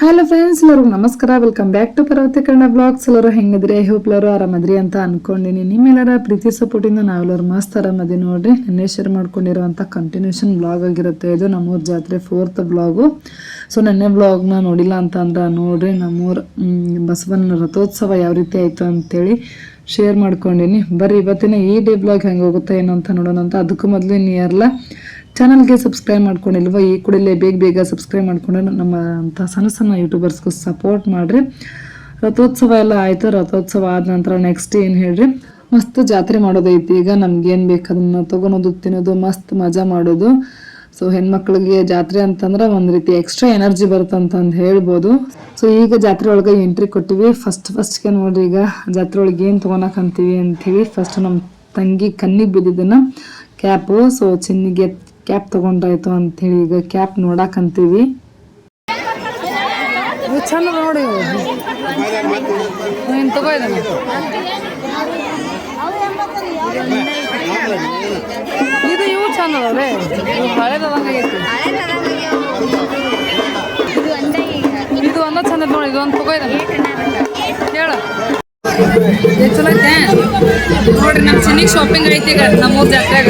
Hello friends ಎಲ್ಲರಿಗೂ ನಮಸ್ಕಾರ. Welcome back to Parvathi Kannada blogs ಎಲ್ಲರೂ ಹೆಂಗಿದ್ರಿ ಐ ಹೋಪ್ ಎಲ್ಲರೂ ಆರಾಮದ್ರಿ ಅಂತ ಅನ್ಕೊಂಡಿನಿ ನಿಮ್ಮೆಲ್ಲರ ಪ್ರೀತಿ ಸಪೋರ್ಟಿಂದ ನಾವೆಲ್ಲರೂ ಮಸ್ತ್ ಆರಾಮದಿ ನೋಡ್ರಿ. ನಿನ್ನೆ ಶೇರ್ ಮಾಡ್ಕೊಂಡಿರುವಂಥ ಕಂಟಿನ್ಯೂಷನ್ ಬ್ಲಾಗ್ ಆಗಿರುತ್ತೆ ಇದು. ನಮ್ಮೂರ ಜಾತ್ರೆ ಫೋರ್ತ್ ಬ್ಲಾಗು ಸೊ ನೆನ್ನೆ ಬ್ಲಾಗ್ನ ನೋಡಿಲ್ಲ ಅಂತ ಅಂದ್ರೆ ನೋಡ್ರಿ, ನಮ್ಮೂರ ಬಸವನ ರಥೋತ್ಸವ ಯಾವ ರೀತಿ ಆಯಿತು ಅಂತೇಳಿ ಶೇರ್ ಮಾಡ್ಕೊಂಡಿನಿ. ಬರ್ರಿ, ಇವತ್ತಿನ ಈ ಡೇ ಬ್ಲಾಗ್ ಹೆಂಗೆ ಹೋಗುತ್ತೆ, ಏನು ಅಂತ ನೋಡೋಣ ಅಂತ. ಅದಕ್ಕೂ ಮೊದಲು ನೀರ್ಲ ಚಾನಲ್ಗೆ ಸಬ್ಸ್ಕ್ರೈಬ್ ಮಾಡ್ಕೊಂಡಿಲ್ವ, ಈ ಕೂಡಲೇ ಬೇಗ ಬೇಗ ಸಬ್ಸ್ಕ್ರೈಬ್ ಮಾಡ್ಕೊಂಡು ನಮ್ಮ ಅಂತ ಸಣ್ಣ ಸಣ್ಣ ಯೂಟ್ಯೂಬರ್ಸ್ಗೂ ಸಪೋರ್ಟ್ ಮಾಡಿರಿ. ರಥೋತ್ಸವ ಎಲ್ಲ ಆಯಿತು, ರಥೋತ್ಸವ ಆದ ನಂತರ ನೆಕ್ಸ್ಟ್ ಏನು ಹೇಳ್ರಿ? ಮಸ್ತ್ ಜಾತ್ರೆ ಮಾಡೋದೈತಿ. ಈಗ ನಮ್ಗೇನು ಬೇಕು, ಅದನ್ನು ತೊಗೊಳೋದು, ತಿನ್ನೋದು, ಮಸ್ತ್ ಮಜಾ ಮಾಡೋದು. ಸೊ ಹೆಣ್ಮಕ್ಳಿಗೆ ಜಾತ್ರೆ ಅಂತಂದ್ರೆ ಒಂದು ರೀತಿ ಎಕ್ಸ್ಟ್ರಾ ಎನರ್ಜಿ ಬರುತ್ತಂತಂದು ಹೇಳ್ಬೋದು. ಸೊ ಈಗ ಜಾತ್ರೆ ಒಳಗೆ ಎಂಟ್ರಿ ಕೊಟ್ಟಿವಿ. ಫಸ್ಟ್ ಫಸ್ಟ್ಗೆ ನೋಡ್ರಿ ಈಗ ಜಾತ್ರೆ ಒಳಗೆ ಏನು ಅಂತೀವಿ ಹೇಳಿ ಫಸ್ಟ್ ನಮ್ಮ ತಂಗಿ ಕಣ್ಣಿಗೆ ಬಿದ್ದಿದ್ದನ್ನ ಕ್ಯಾಪು ಸೊ ಚಿನ್ನಿಗೆ ಕ್ಯಾಪ್ ತಗೊಂಡಾಯ್ತು ಅಂಥೇಳಿ ಈಗ ಕ್ಯಾಪ್ ನೋಡಾಕಂತೀವಿ ಚಂದ ನೋಡಿ. ಹಳೇದದಂಗಾಗೈತಿ ಇದು ಒಂದ ಚಂದ ನೋಡಿ ಇದು. ಒಂದು ತಗೋ ಹೇಳ. ಚಲೋ ಐತೆ? ನೋಡ್ರಿ ನಮ್ಮ ಚೆನ್ನಾಗಿ ಶಾಪಿಂಗ್ ಐತಿ ಈಗ ನಮ್ಮ ಊರ್ ಜಾತ್ರೆಗ.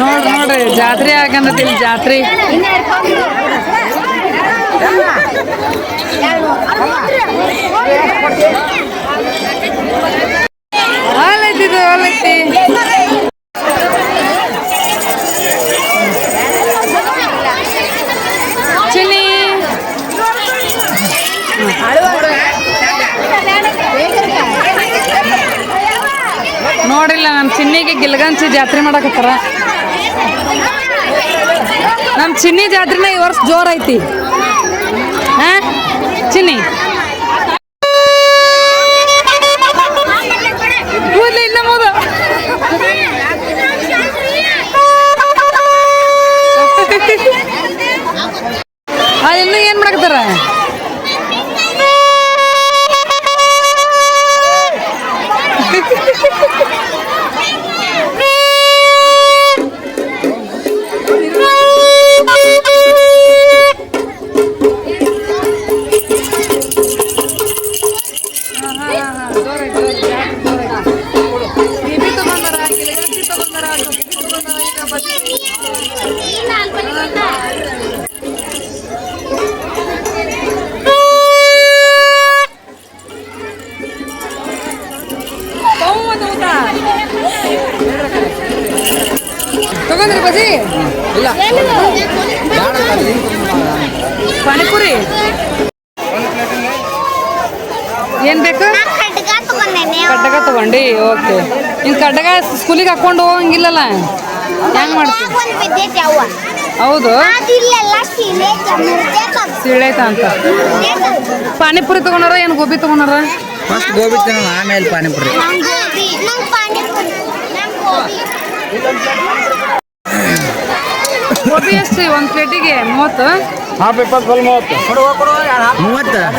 ನೋಡ್ರಿ ನೋಡ್ರಿ ಜಾತ್ರೆ ಆಗಂದತಿ ಇಲ್ಲಿ ಜಾತ್ರೆ. ಹಾಲೈತಿ ನೋಡಿಲ್ಲ ನಮ್ಮ ಚಿನ್ನಿಗೆ ಗಿಲ್ಗಂಚಿ ಜಾತ್ರೆ ಮಾಡಕತ್ತಾರ. ನಮ್ಮ ಚಿನ್ನಿ ಜಾತ್ರೆನ ಈ ವರ್ಷ ಜೋರ್ ಐತಿ. ಹಾ? ಚಿನ್ನಿ? ಓಕೆ. ಇನ್ನು ಕಡ್ಡಾಗ ಸ್ಕೂಲಿಗೆ ಹಾಕೊಂಡು ಹೋಗಂಗಿಲ್ಲಲ್ಲ? ಹೆಂಗ್ ಮಾಡ್ತೀವಿ ಒಂದ್ ಬಿದ್ದೈತಿ ಅವ್ವ ಹೌದು. ಸೀಳೈತ ಅಂತ ಪಾನಿಪುರಿ ತಗೊಂಡಾರ ಏನು ಗೋಬಿ ತಗೊಂಡಾರ? ಫಸ್ಟ್ ಗೋಬಿ ತಿನ್ನೋಣ ಆಮೇಲೆ ಪಾನಿಪುರಿ. ಗೋಬಿ ನಂಗ್ ಪಾನಿಪುರಿ ನಂಗ್ ಗೋಬಿ ಗೋಬಿ ಎಷ್ಟು ಒಂದು ಪ್ಲೇಟಿಗೆ ಮೂವತ್ತು? ಹಾಫ್ ಇಪ್ಪತ್ತು ಫುಲ್ ಮೂವತ್ತು. ಮೂವತ್ತು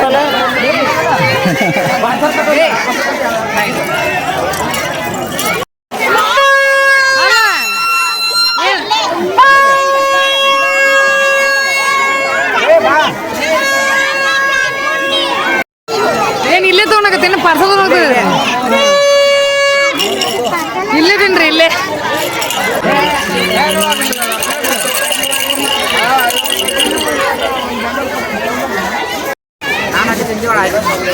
ಏನ್ ಇಲ್ಲೇ ತಗೊಂಡಾಗತ್ತೇನು ಪಾರ್ಸಲ್ ಹೋಗ್ತದೆ ಇಲ್ಲೇ ತಿನ್ರಿ ಇಲ್ಲೇ ನಂಗ್ ಪಾನಿಪುರಿ ಇಲ್ಲ ಇಡಿ ಒಂದಿಟ್ಟು ಏ ನಡಿ ಕೊಡು ಏ ಇಲ್ಲ ಇಲ್ಲ, ಇಲ್ಲ. ಅಕ್ಕಿ ಹೋದ್ಲು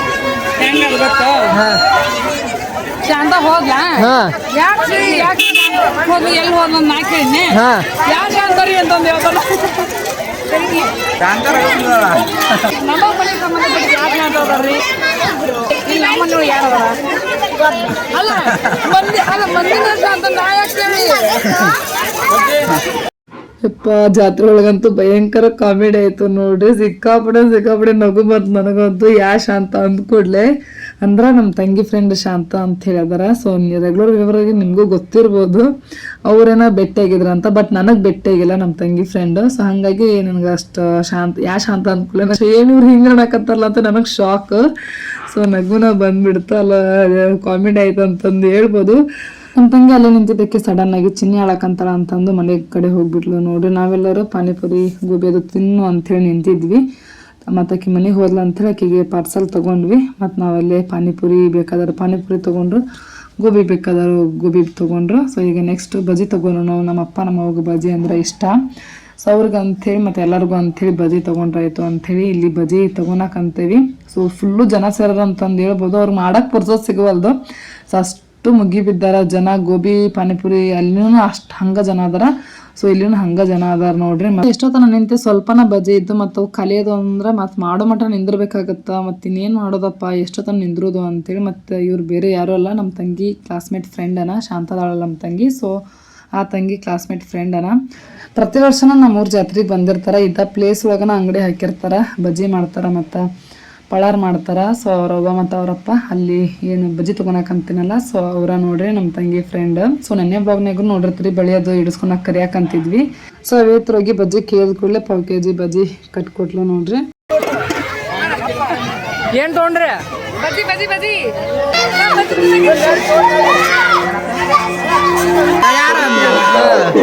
ಹೆಂಗದ ಗೊತ್ತ? ಶಾಂತ ಹೋದ್ಲಾ ಯಾಕೆ ಯಾಕೆ ಹೋದ್ಲು ಎಲ್ಲಿ ಹೋದ ಒಂದು ನಾ ಕೇಳಿದ್ನೆ ಯಾವ ಶಾಂತರಿ ಅಂತಂದು ಹೇಳ್ತಾನ. ಶಾಂತ ರಘುವಂದ್ರಲ್ಲ. ನಮ್ಮ ಮನೆ ಸಂಬಂಧಪಟ್ಟ ಯಾರು ಇಲ್ಲಿ ಅಲ್ಲ ಮಂದಿ ಅಲ್ಲ ಮಂದಿನ ಅಂತ ನಾ ಯಾಕೆ ಕೇಳಿ ಯಪ್ಪ ಜಾತ್ರೆ ಒಳಗಂತೂ ಭಯಂಕರ ಕಾಮಿಡಿ ಆಯ್ತು ನೋಡ್ರಿ. ಸಿಕ್ಕಾಪಡೆ ಸಿಕ್ಕಾಪಡೆ ನಗು ಬಂತು ನನಗಂತೂ, ಯಾ ಶಾಂತ ಅಂದ್ಕೂಡ್ಲೆ ಅಂದ್ರೆ ನಮ್ಮ ತಂಗಿ ಫ್ರೆಂಡ್ ಶಾಂತ ಅಂತ ಹೇಳಿದಾರ. ಸೊ ರೆಗ್ಯುಲರ್ ವಿವರಾಗಿ ನಿಮಗೂ ಗೊತ್ತಿರ್ಬೋದು. ಅವ್ರೇನ ಅಂತ ಬಟ್ ನನಗೆ ಆಗಿಲ್ಲ ನಮ್ಮ ತಂಗಿ ಫ್ರೆಂಡ್ ಸೊ ಹಾಗಾಗಿ ನನಗೆ ಅಷ್ಟು ಶಾಂತ, ಯಾ ಶಾಂತ ಅಂದ್ಕೂಡ್ಲೆ ಏನು ಇವ್ರು ಹಿಂಗೆ ಅನ್ನಕತ್ತಾರಲ್ಲ ಅಂತ ನನಗೆ ಶಾಕ್ ಸೊ ನಗುನ ಬಂದ್ಬಿಡ್ತಲ್ಲ ಕಾಮಿಡಿ ಆಯ್ತು ಅಂತಂದು ಹೇಳ್ಬೋದು. ನಮ್ಮ ತಂಗಿ ಅಲ್ಲಿ ನಿಂತಿದ್ದಕ್ಕೆ ಸಡನ್ ಆಗಿ ಚಿನ್ನಿ ಆಳಕಂತಾಳ ಅಂತಂದು ಮನೆ ಕಡೆ ಹೋಗ್ಬಿಟ್ಲು. ನೋಡ್ರಿ, ನಾವೆಲ್ಲರೂ ಪಾನಿಪುರಿ ಗೋಬಿ ಅದು ತಿನ್ನು ಅಂತೇಳಿ ನಿಂತಿದ್ವಿ. ಮತ್ತು ಆಕಿ ಮನೆಗೆ ಹೋದ್ಲ ಅಂತೇಳಿ ಆಕಿಗೆ ಪಾರ್ಸಲ್ ತೊಗೊಂಡ್ವಿ. ಮತ್ತು ನಾವಲ್ಲೇ ಪಾನಿಪುರಿ ಬೇಕಾದ್ರೆ ಪಾನಿಪುರಿ ತೊಗೊಂಡ್ರು, ಗೋಬಿ ಬೇಕಾದ್ರು ಗೋಬಿ ತೊಗೊಂಡ್ರು. ಸೊ ಈಗ ನೆಕ್ಸ್ಟ್ ಬಜಿ ತೊಗೊಂಡ್ರು ನಾವು ನಮ್ಮ ಅಪ್ಪ, ನಮ್ಮ ಅವ್ಗೆ ಬಜಿ ಅಂದ್ರೆ ಇಷ್ಟ. ಸೊ ಅವ್ರಿಗೆ ಅಂಥೇಳಿ ಮತ್ತು ಎಲ್ಲರಿಗೂ ಅಂಥೇಳಿ ಬಜಿ ತೊಗೊಂಡ್ರಾಯ್ತು ಅಂಥೇಳಿ ಇಲ್ಲಿ ಬಜಿ ತೊಗೊಳಕ್ ಅಂತೀವಿ ಸೊ ಫುಲ್ಲು ಜನ ಸೇರ ಅಂತಂದು ಹೇಳ್ಬೋದು. ಅವ್ರು ಮಾಡಕ್ಕೆ ಪುರ್ಸೋದು ಸಿಗವಲ್ದು. ಸೊ ಅಷ್ಟು ಮುಗಿ ಬಿದ್ದಾರ, ಜನ ಗೋಬಿ, ಪಾನಿಪುರಿ, ಅಲ್ಲಿನೂ ಅಷ್ಟು ಹಂಗೆ ಜನ ಅದಾರ. ಸೊ ಇಲ್ಲಿನೂ ಹಂಗೆ ಜನ ಅದಾರ ನೋಡ್ರಿ. ಮತ್ತೆ ಎಷ್ಟೊತ್ತನ ನಿಂತೆ ಸ್ವಲ್ಪನ ಬಜೆ ಇದ್ದು ಮತ್ತು ಕಲಿಯೋದು ಅಂದ್ರೆ ಮತ್ತೆ ಮಾಡೋ ಮಟ್ಟ ನಿಂದಿರ್ಬೇಕಾಗತ್ತ. ಮತ್ತು ಇನ್ನೇನು ಮಾಡೋದಪ್ಪ ಎಷ್ಟೊತ್ತನ ನಿಂದ್ರೋದು ಅಂತೇಳಿ ಮತ್ತು ಇವ್ರು ಬೇರೆ ಯಾರೂ ಅಲ್ಲ. ನಮ್ಮ ತಂಗಿ ಕ್ಲಾಸ್ಮೇಟ್ ಫ್ರೆಂಡ್ ಅನ ಶಾಂತದಾಳಲ್ಲ ನಮ್ಮ ತಂಗಿ. ಸೊ ಆ ತಂಗಿ ಕ್ಲಾಸ್ಮೇಟ್ ಫ್ರೆಂಡ್ ಅನ. ಪ್ರತಿ ವರ್ಷನೂ ನಮ್ಮೂರ ಜಾತ್ರೆಗೆ ಬಂದಿರ್ತಾರೆ. ಇದ್ದ ಪ್ಲೇಸ್ ಒಳಗನ ಅಂಗಡಿ ಹಾಕಿರ್ತಾರ ಬಜ್ಜಿ ಮಾಡ್ತಾರ ಮತ್ತು. ಪಳಾರ್ ಮಾಡ್ತಾರ. ಸೊ ಅವ್ರವ್ವ ಮತ್ತು ಅವರಪ್ಪ ಅಲ್ಲಿ ಏನು ಬಜ್ಜಿ ತೊಗೊಳಕಂತೀನಲ್ಲ ಸೊ ಅವರ ನೋಡ್ರಿ ನಮ್ಮ ತಂಗಿ ಫ್ರೆಂಡ್ ಸೊ ನೆನ್ನೆ ಬ್ಲಾಗ್ನಾಗೂ ನೋಡಿರ್ತೀರಿ ಬಳಿ ಅದು ಇಡಿಸ್ಕೊಳಕ್ ಕರಿಯಾಕಂತಿದ್ವಿ ಸೊ ಅವೇ ಹೋಗಿ ಬಜ್ಜಿ ಕೇಳಿದ ಕೂಡಲೇ ಪಾವ್ ಕೆ ಜಿ ಬಜ್ಜಿ ಕಟ್ಕೊಟ್ಲು ನೋಡ್ರಿ. ಏನ್ ತೊಗೊಂಡ್ರಿ?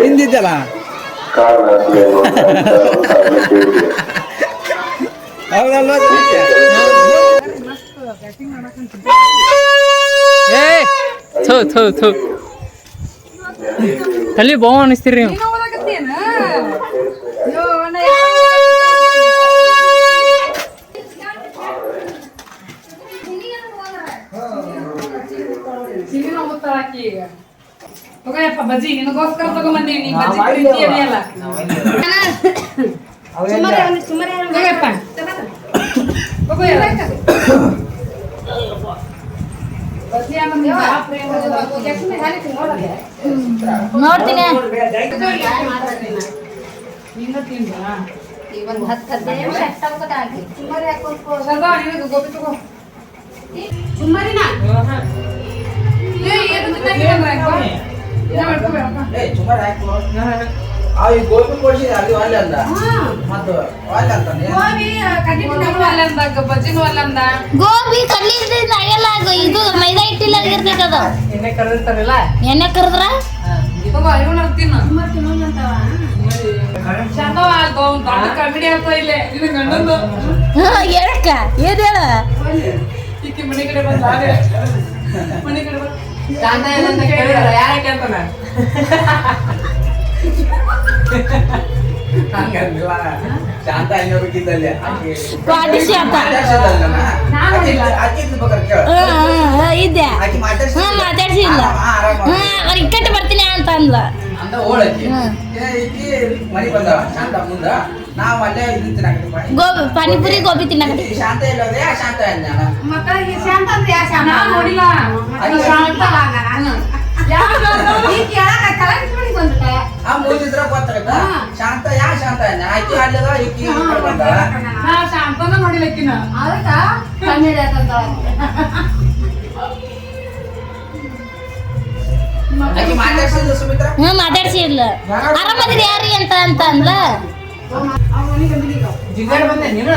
ಹಿಂದಿದ್ದಲ್ಲ? ಏ ಥೋ ಥು ಥೋ. ತಲೆ ಬೋವ ಅನಿಸ್ತೀರಿ ನೀವು. ಬಜ್ಜಿ ನಿನಗೋಸ್ಕರ ತಗೊಂಬಂದೀನಿ ನೀ ಬಜ್ಜಿ ಪ್ರೀತಿ ಅಲ್ಲ ತಗೋಯಪ್ಪ ಒಂದು ಹತ್ತು ಬಾ ಪ್ರೇಮ ನೋಡ್ತೀನಿ ನೀನು ತಿಂದ್ರಾ? ಸದಾ ನಿನಗೆ ಗೋಬಿ ತಗೋ ಏ, ಏನು ಮಾಡ್ಕೊಬೇಡಪ್ಪ. ಏ ಸುಮಾರು ಆಯ್ತು ಮತ್ತು ಅಂದ, ಬಜ್ಜಿನೂ ಅಲ್ಲ ಅಂದ. ಗೋಬಿ ಆಗಲ್ಲ ಅದು ಇದು ಮೈದಾ ಹಿಟ್ಟಿಲ್ಲ ಅದು ಎಣ್ಣೆ ಕರೆದಿರ್ತಾರಲ್ಲ? ಎಣ್ಣೆ ಕರೆದ್ರ. ಹೇಳಕ್ಕ ಏನ್ ಹೇಳ? ಮನೆ ಕಡೆ ಬಂದ. ಮನೆ ಕಡೆ ಬಂದ. ಯಾರ ಕೇಳ್ತಾನ ಶಾಂತ ಶಾಂತ. ಇದ್ದೆ. ಹ್ಮ್ ಮಾತಾಡ್ಸಿಲ್ಲ ಹ್ಮ್ ಇಕ್ಕಟ್ಟು ಬರ್ತೀನಿ ಅಂತ ಅಂದ್ಲ. ಅಂತ ಮನಿ ಬಂದವ ಶಾಂತ ಮುಂದ? ನಾವು ಅಲ್ಲೇ ಇದನ್ನ ತಿನ್ನಕತ್ತೀವಿ ಗೋಬಿ ಪಾನಿಪುರಿ ಗೋಬಿ ತಿನ್ನಕತ್ತಿ ಈ ಶಾಂತ ಇಲ್ಲದೆ ಶಾಂತ ನೋಡಿಲ್ಲ. ಅದು ಶಾಂತ ಆ ಮೂಜಿದ್ರ ಗೊತ್ತಾಗತ್ತ ಶಾಂತ ಯಾ ಶಾಂತ ಆಯ್ತು ಅಲ್ಲದ ನಾ ಶಾಂತನ ಹ್ಮ್ ಮಾತಾಡ್ಸಿ ಆರಾಮದ್ರಿ ಯಾರಿ ಅಂತ ಅಂತ ಅಂದ್ಲ ಜಿಗಾಡ್ ಬಂದೆ ನೀನು?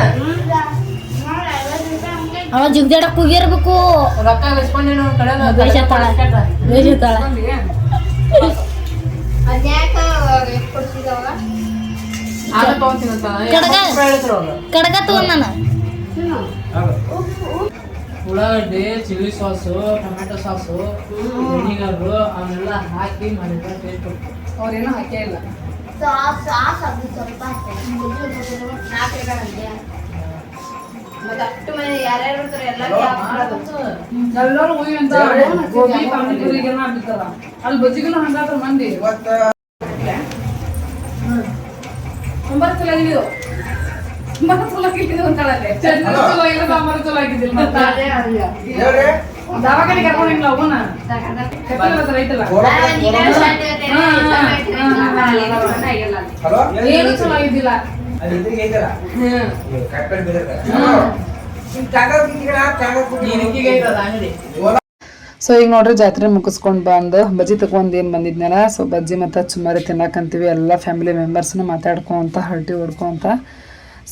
ಅವ ಜಿಗ್ದಾಡಕ್ ಹೋಗಿರ್ಬೇಕು? ಕಡಗ. ತಗೊಂಡ್ ಉಳ್ಳಾಗಡ್ಡಿ chilli sauce tomato sauce vinegar ಅವನ್ನೆಲ್ಲ ಹಾಕಿ ಮಾಡಿದ್ರೆ ಟೇಸ್ಟ್ ಅವ್ರೇನೂ ಹಾಕೇ ಇಲ್ಲ. ಸಾಸ್ ಸಾಸ್ ಅದು ಸ್ವಲ್ಪ ಎಲ್ಲರೂ ಹೋಗಿ ಅಂತ ಗೋಬಿ ಪಾನಿಪುರಿಗೆಲ್ಲ ಹಾಕ್ತಾರ ಅಲ್ಲಿ ಬಜ್ಜಿಗೂ ಹಂಗಾದ್ರ ಮಂದಿ. ಇವತ್ತು ಒಂಬತ್ತು ಚಲೋ ಆಗಿದ್ದು. ಒಂಬತ್ತು ಚಲೋ ಆಗಿದ್ದು ಅಂತಾಳಲ್ಲಿ ಚಟ್ನಿ ಚಲೋ ಆಗಿಲ್ಲ ಸಾಂಬಾರು ಚಲೋ ಆಗಿದ್ದಿಲ್ಲ ಮತ್ತೆ. ಹೇಳ್ರಿ ದವಾಖಾನೆ ಕರ್ಕೊಂಡಿಲ್ಲ ಅವನ ರೈತಲ್ಲ. ಹಲೋ? ಏನು ಚಲೋ ಆಗಿದ್ದಿಲ್ಲ. ಅಲ್ಲಿ ಇದ್ರಿಗೆ ಐತಲ್ಲ ಬಿದ್ದಿರ್ತಾರೆ ಸೊ ಈಗ ನೋಡ್ರಿ ಜಾತ್ರೆ ಮುಗಿಸ್ಕೊಂಡು ಬಂದು ಬಜ್ಜಿ ತಗೊಂಡು ಏನು ಬಂದಿದ್ನಲ್ಲ ಸೊ ಬಜ್ಜಿ ಮತ್ತು ಚುಮ್ಮರಿ ತಿನ್ನಕಂತೀವಿ ಎಲ್ಲ ಫ್ಯಾಮಿಲಿ ಮೆಂಬರ್ಸ್ನ ಮಾತಾಡ್ಕೊಂತ ಹರಟಿ ಹೊಡ್ಕೊಂತ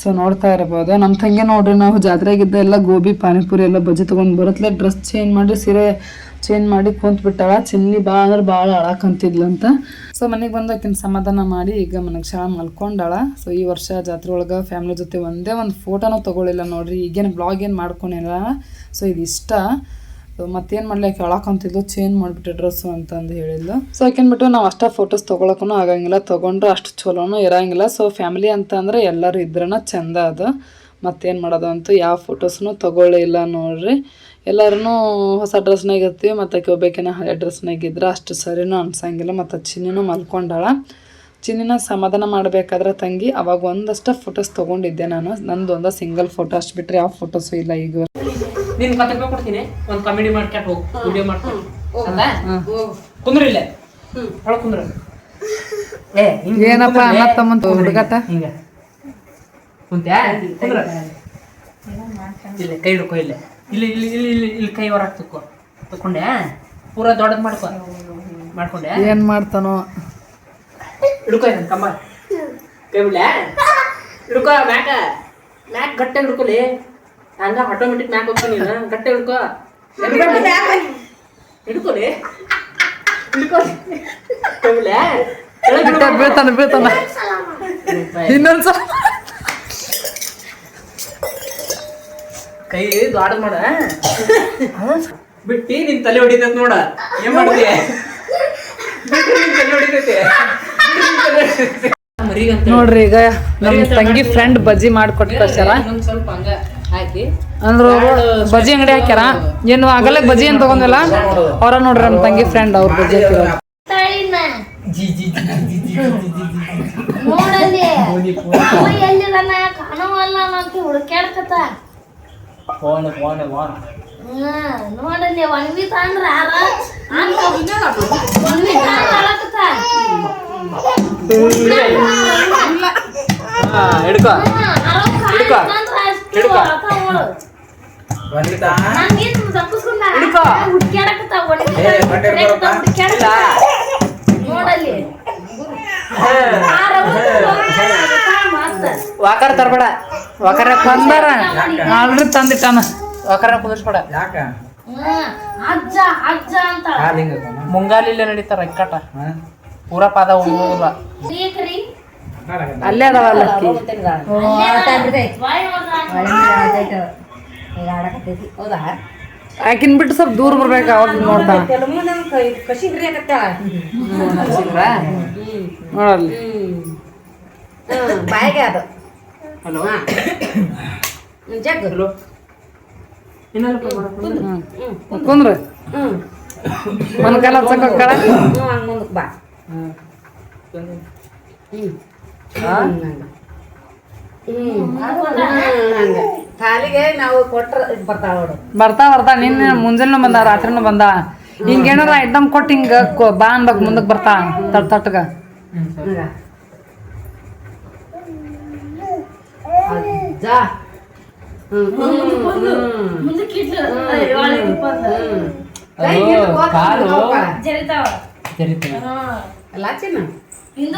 ಸೊ ನೋಡ್ತಾ ಇರ್ಬೋದು. ನಮ್ಮ ತಂಗಿ ನೋಡ್ರಿ, ನಾವು ಜಾತ್ರೆಗಿದ್ದ ಎಲ್ಲ ಗೋಬಿ, ಪಾನಿಪುರಿ ಎಲ್ಲ ಬಜ್ಜಿ ತೊಗೊಂಡು ಬರತ್ಲೆ. ಡ್ರೆಸ್ ಚೇಂಜ್ ಮಾಡಿ ಸೀರೆ ಚೇಂಜ್ ಮಾಡಿ ಕುಂತ್ ಬಿಟ್ಟಾಳ. ಚಿನ್ನಿ ಭಾಳ ಅಂದ್ರೆ ಭಾಳ ಅಳಕಂತಿದ್ಲಂತ ಸೊ ಮನೆಗೆ ಬಂದು ಆಕಿನ ಸಮಾಧಾನ ಮಾಡಿ ಈಗ ಮನೆಗೆ ಶಾಲೆ ಮಲ್ಕೊಂಡಾಳ. ಸೊ ಈ ವರ್ಷ ಜಾತ್ರೆ ಒಳಗೆ ಫ್ಯಾಮಿಲಿ ಜೊತೆ ಒಂದೇ ಒಂದು ಫೋಟೋನೂ ತೊಗೊಳಿಲ್ಲ ನೋಡ್ರಿ. ಈಗೇನು ಬ್ಲಾಗ್ ಏನು ಮಾಡ್ಕೊಂಡಿಲ್ಲ ಸೊ ಇದು ಇಷ್ಟ ಮತ್ತೇನು ಮಾಡ್ಲಿ, ಆಕೆ ಅಳಕಂತಿದ್ಲು ಚೇಂಜ್ ಮಾಡಿಬಿಟ್ಟೆ ಡ್ರೆಸ್ಸು ಅಂತಂದು ಹೇಳಿದ್ಲು. ಸೊ ಆಕೆನ್ ಬಿಟ್ಟು ನಾವು ಅಷ್ಟ ಫೋಟೋಸ್ ತೊಗೊಳಕ್ಕೂ ಆಗಂಗಿಲ್ಲ, ತೊಗೊಂಡ್ರೆ ಅಷ್ಟು ಚಲೋನು ಇರಂಗಿಲ್ಲ. ಸೊ ಫ್ಯಾಮಿಲಿ ಅಂತ ಅಂದ್ರೆ ಎಲ್ಲರೂ ಇದ್ರನ ಚಂದ ಅದು. ಮತ್ತೇನು ಮಾಡೋದು ಅಂತ ಯಾವ ಫೋಟೋಸ್ನು ತೊಗೊಳ್ಳೇ ಇಲ್ಲ ನೋಡ್ರಿ. ಎಲ್ಲರೂ ಹೊಸ ಡ್ರೆಸ್ನಾಗ ಇರ್ತೀವಿ, ಮತ್ತು ಆಕೆ ಒಬ್ಬಾಕಿನ ಹಳೆ ಡ್ರೆಸ್ನಾಗ ಇದ್ರೆ ಅಷ್ಟು ಸರಿನೂ ಅನ್ಸಂಗಿಲ್ಲ. ಮತ್ತು ಚಿನ್ನಿನೂ ಮಲ್ಕೊಂಡಾಳ. ಚಿನ್ನಿನ ಸಮಾಧಾನ ಮಾಡಬೇಕಾದ್ರೆ ತಂಗಿ, ಅವಾಗ ಒಂದಷ್ಟು ಫೋಟೋಸ್ ತೊಗೊಂಡಿದ್ದೆ ನಾನು. ನಂದು ಒಂದು ಸಿಂಗಲ್ ಫೋಟೋ ಅಷ್ಟು ಬಿಟ್ಟರೆ ಯಾವ ಫೋಟೋಸು ಇಲ್ಲ ಈಗ ನಿನ್ ಕತೆ ರೂಪಾಯಿ ಕೊಡ್ತೀನಿ. ಒಂದ್ ಕಾಮಿಡಿ ಮಾಡ್ಕೊಂಡು ಹೋಗು ವಿಡಿಯೋ ಮಾಡ್ಕೊಂಡು ಅಲ್ಲ? ಕುಂದ್ರ ಇಲ್ಲೇ. ಒಳಗ್ ಕುಂದ್ರ. ಏ ಹಿಂಗ್ ಏನಪ್ಪ ಅಣ್ಣ. ತಮ್ಮಂತ ಹುಡುಗಾಟ? ಹಿಂಗ. ಕುಂತ್ಯಾ? ಕುಂದ್ರ. ಇಲ್ಲ ಕೈ ಹಿಡ್ಕೊ ಇಲ್ಲೇ. ಇಲ್ಲಿ ಇಲ್ಲಿ ಇಲ್ಲಿ ಇಲ್ಲಿ ಇಲ್ಲಿ ಕೈ ಹೊರಗೆ ತಕೋ. ತಕೊಂಡೆ? ಪೂರಾ ದೊಡ್ಡದ್ ಮಾಡ್ಕೊ. ಮಾಡ್ಕೊಂಡೆ? ಏನು ಮಾಡ್ತಾನೋ? ಹಿಡ್ಕೊ ಇದನ್ ಕಮ್ಮ. ಕೈ ಬಿಡ್ಲೆ ಹಿಡ್ಕೊ ಮ್ಯಾಕ. ಮ್ಯಾಕ್ ಗಟ್ಟೆ ಹಿಡ್ಕೊಲಿ ಹಂಗ ಆಟೋಮೆಟಿಕ್ ಮ್ಯಾಕ್ ಹೋಗ್ತಾನೆ ನೀನು. ಗಟ್ಟೆ ಹಿಡ್ಕೊ. ಹಿಡ್ಕೊಲಿ? ಹಿಡ್ಕೊ ಕೈ ಬಿಡ್ಲೆ ಕೆಳಗ್ ಹಿಡ್ಕೊ. ಬೀಳ್ತಾನ ಬೀಳ್ತಾನ. ಇನ್ನೊಂದ್ಸಲ. ಕೈ ದೊಡ್ಡದ್ ಮಾಡ. ಬಿಟ್ಟಿ ನಿನ್ ತಲೆ ಹೊಡಿತೈತ್ ನೋಡ. ಏನ್ ಮಾಡ್ತಿ ಬಿಟ್ಟಿ ನಿನ್ ತಲೆ ಹೊಡಿತೈತಿ. ಮರಿಗಂತ ನೋಡ್ರಿ ಈಗ ನಮ್ ತಂಗಿ ಫ್ರೆಂಡ್ ಬಜ್ಜಿ ಮಾಡಿಕೊಟ್ಟು ಕಳ್ಸ್ಯಾರ ಸ್ವಲ್ಪ ಹಂಗ. ಅಂದ್ರೆ ಬಜ್ಜಿ ಅಂಗಡಿ ಹಾಕ್ಯಾರ? ಏನು ಆಗಲೇ ಬಜ್ಜಿ ಏನು ತಗೊಂಡಲ್ಲ? ಅವ್ರ ನೋಡ್ರಿ ನಮ್ಮ ತಂಗಿ ಫ್ರೆಂಡ್ ಅವ್ರ ಬಜ್ಜಿ ಹಾಕಿದ್ರು ನೋಡಲ್ಲಿ. ಒಣಗಿ ಹಾ ಹಿಡ್ಕೊ. ಹಿಡ್ಕೊ. ಹಿಡ್ಕೊ. ಬಂದಿತಾ ಹಿಡ್ಕೊ. ಹುಡ್ಕ್ಯಾಡಕತ್ತ ಏ, ಬಟ್ಟೆ ಹಿಡ್ಕೊಳಪ್ಪ. ನೋಡಲ್ಲಿ. ವಾಕರ್ ತರಬೇಡ. ವಾಕರ ಬಂದಾರ. ಆಲ್ರೆಡಿ ತಂದಿಟ್ಟಾನ ವಾಕರ ಕುದಿಸ್ಬೇಡ. ಯಾಕ? ಅಜ್ಜ ಅಜ್ಜ ಅಂತ. ಕಾಲ್ ಹಿಂಗ ಮುಂಗಾಲಿಲ್ಲ ನಡೀತಾರ ಇಕ್ಕಟ ಪೂರಾ ಪಾದ ಹೋಗೋದಿಲ್ಲ ಅಲ್ಲೇ ಅದಾವಲ್ಲ ಹೌದಾ? ಆಕಿನ್ ಬಿಟ್ಟು ಸ್ವಲ್ಪ ದೂರ ಬರ್ಬೇಕು ಅವಾಗ ನೋಡ್ತಾ ನೋಡಲ್ಲಿ. ಬಾಯಿಗೆ ಅದು. ಹಲೋ. ಜಗ್. ಹಲೋ. ಕುಂದ್ರ. ಮನಕಾಲ ಮುಂದಕ್ಕೆ ಬಾ. ಹ್ಞೂ ಕಾಲಿಗೆ ನಾವು ಕೊಟ್ರ ಬರ್ತಾವ ನೋಡು. ಬರ್ತಾ ಬರ್ತಾ. ನಿನ್ನೆ ಮುಂಜಾನೆ ಬಂದ ರಾತ್ರಿನೂ ಬಂದ. ಹಿಂಗ ಏನಾರ ಐಟಮ್ ಕೊಟ್ಟು ಹಿಂಗ ಕೊ- ಬಾ ಅನ್ಬೇಕು ಮುಂದಕ್ ಬರ್ತಾ. ತಟ್ ತಟ್ಗ. ಅಜ್ಜ. ಹ್ಮ್ ಮುಂದಕ್ಕೆ ಕಾಲು ಜರಿತಾವ. ಎಲ್ಲ ಚಿನ್ನ ಹಿಂದೂ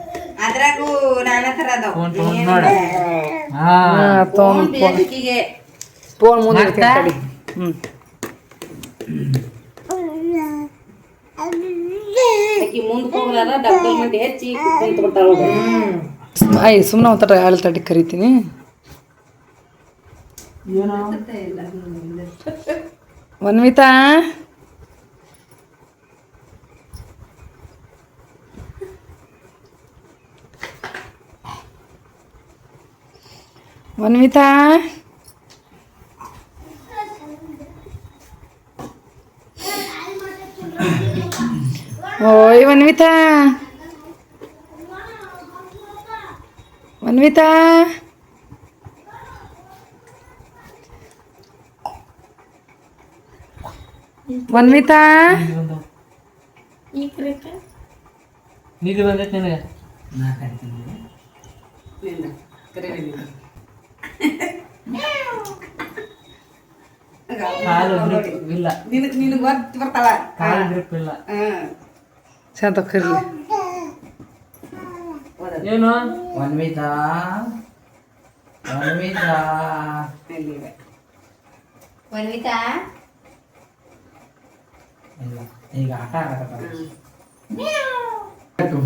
ಅದ್ರಾಗೂ ನಾನಾ ತರ ಅದಾವ. ಫೋನ್ ಹಾ. ಫೋನ್ ಮುಂದೆ ಇಡ್ತೀನಿ ತಡಿ. ಹ್ಮ್. ಆಕಿ ಮುಂದಕ್ಕೆ ಹೋಗ್ಲಾರ ಡಬ್ಬಲ್ ಮಂದಿ ಹೆಚ್ಚಿ ಕುಂತ ಬಿಡ್ತಾಳ ಆಯ್ ಸುಮ್ಮನೆ ಒಂಥರ ಹಾಲು ತಡಿ ಕರಿತೀನಿ. ವನ್ವಿತಾ? ವನ್ವಿತಾ ಓಯ್ ವನ್ವಿತಾ ವನ್ವಿತಾ ವನ್ವಿತಾ ನಿಧಿ ಬಂದೈತಿ ನಿನಗೆ ನಾ ಕರಿತೀನಿ ಕಾಲು ಇಲ್ಲ. ನಿನಗೆ ನಿನಗ್ ಗೊತ್ತ ಬರ್ತಾಳ ಕಾಲು ಗ್ರಿಪ್ ಇಲ್ಲ. ಹ್ಮ್ ಶಾಂತ ಕರ್ಲಿ ಏನು? ವನ್ವಿತಾ ವನ್ವಿತಾ ಇಲ್ಲಿವೆ. ವನ್ವಿತಾ ಇಲ್ಲ. ಈಗ ಆಟ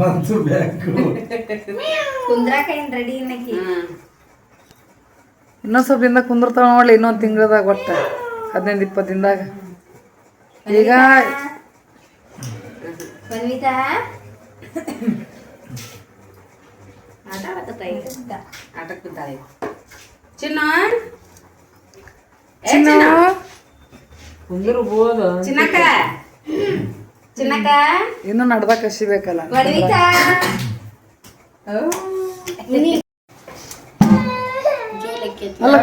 ಬಂತು ಬೇಕು ಕುಂದ್ರಾಕ ಏನ್ ರೆಡಿ ಇನ್ನಕಿ ಇನ್ನೊಂದ್ ಸ್ವಲ್ಪ ಇಂದ ಕುಂದಿರ್ತಾವ ನೋಡ್ಲಿ ಇನ್ನೊಂದ್ ತಿಂಗಳದಾಗ ಒಟ್ಟ. ಹದಿನೈದು ಇಪ್ಪತ್ತು ದಿನದಾಗ. ಈಗ. ಚಿನ್ನ? ಚಿನ್ನಕ್ಕ? ಚಿನ್ನಕ್ಕ? ಇನ್ನು ನಡ್ದಾಗ ಕಸಿಬೇಕಲ್ಲ. ಅಲ್ಲ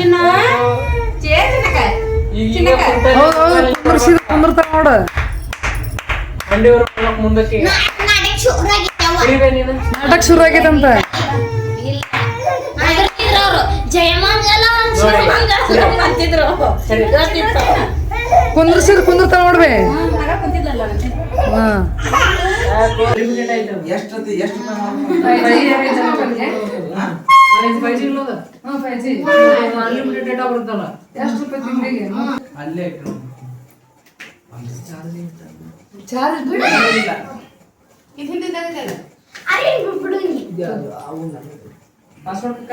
ಚಿನ್ನಕ್ಕ ಕುಂದ್ರಿಸಿದ ನೋಡು. ಮುಂದಕ್ಕೆ ನಾಟಕ ಶುರು ಆಗೈತಂತ ಕುಂದ್ರಿಸಿದ್ ಕುಂದಿರ್ತಾವ ನೋಡ್ಬೇ ಹಾ ಎಷ್ಟು ಎಷ್ಟು ಹಾ? ಅನ್ಲಿಮಿಟೆಡ್ ಡೇಟಾ ಬರುತ್ತಲ್ಲ? ಅಲ್ಲೇ ಇಟ್ಟು ಅರೆ ಚಾರ್ಜ್ ನೀ. ಪಾಸ್ವರ್ಡ್ ಕಕ್ಕ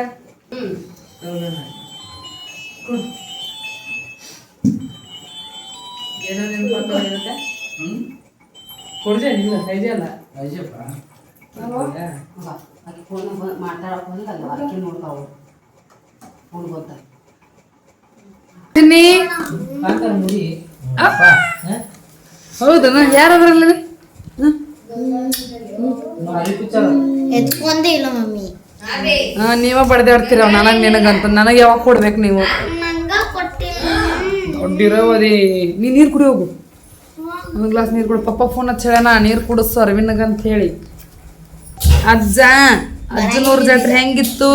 ಏನೋ ನೆನಪಾಗ್ತಾ ಇರುತ್ತೆ? ಹ್ಮ್? ಕೊಡ್ದೆ ನಿಲ್ಲ ಸೈಜೆ ಅಲ್ಲ. ಅಯ್ಯಪ್ಪ ಅಲ್ಲಿ ಫೋನ್ ಮಾತಾಡಕ್ ಬಂದಲ್ಲ ಅದಕ್ಕೆ ನೋಡ್ತಾವ ಮುಡಿ ಹೌದನ ಅಲ್ಲಿ ಪಿಕ್ಚರ್ ಎತ್ಕೊಂದೇ ಇಲ್ಲ ಮಮ್ಮಿ. ಹಾ ನೀವ ಬಡ್ದಾಡ್ತೀರ ನನಗ್ ನಿನಗಂತ. ನನಗೆ ಯಾವಾಗ ಕೊಡ್ಬೇಕು ನೀವು? ದೊಡ್ಡಿರೋವದಿ ನೀ ನೀರು ಕುಡಿ ಹೋಗು ಒಂದು ಗ್ಲಾಸ್ ನೀರು ಕುಡಿ. ಪಪ್ಪ ಫೋನ್ ಹಚ್ಚೇಳ ನೀರು ಕುಡಿಸು ಅರವಿಂದಗ ಅಂತ ಹೇಳಿ. ಅಜ್ಜ, ಅಜ್ಜನೂರ್ ಜಾತ್ರೆ ಹೆಂಗಿತ್ತು?